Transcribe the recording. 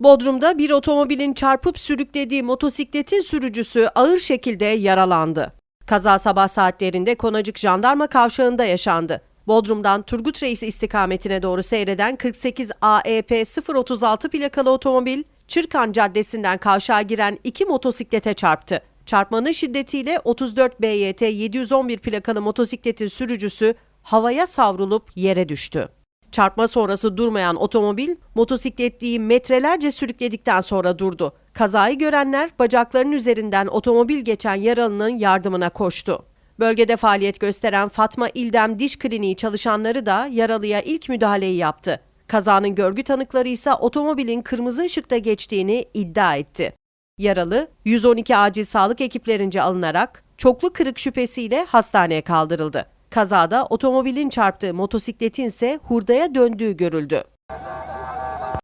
Bodrum'da bir otomobilin çarpıp sürüklediği motosikletin sürücüsü ağır şekilde yaralandı. Kaza sabah saatlerinde Konacık Jandarma Kavşağı'nda yaşandı. Bodrum'dan Turgut Reis istikametine doğru seyreden 48 AEP 036 plakalı otomobil, Çırkan Caddesi'nden kavşağa giren iki motosiklete çarptı. Çarpmanın şiddetiyle 34 BYT 711 plakalı motosikletin sürücüsü havaya savrulup yere düştü. Çarpma sonrası durmayan otomobil motosikletliyi metrelerce sürükledikten sonra durdu. Kazayı görenler bacaklarının üzerinden otomobil geçen yaralının yardımına koştu. Bölgede faaliyet gösteren Fatma İldem Diş Kliniği çalışanları da yaralıya ilk müdahaleyi yaptı. Kazanın görgü tanıkları ise otomobilin kırmızı ışıkta geçtiğini iddia etti. Yaralı 112 acil sağlık ekiplerince alınarak çoklu kırık şüphesiyle hastaneye kaldırıldı. Kazada otomobilin çarptığı motosikletin ise hurdaya döndüğü görüldü.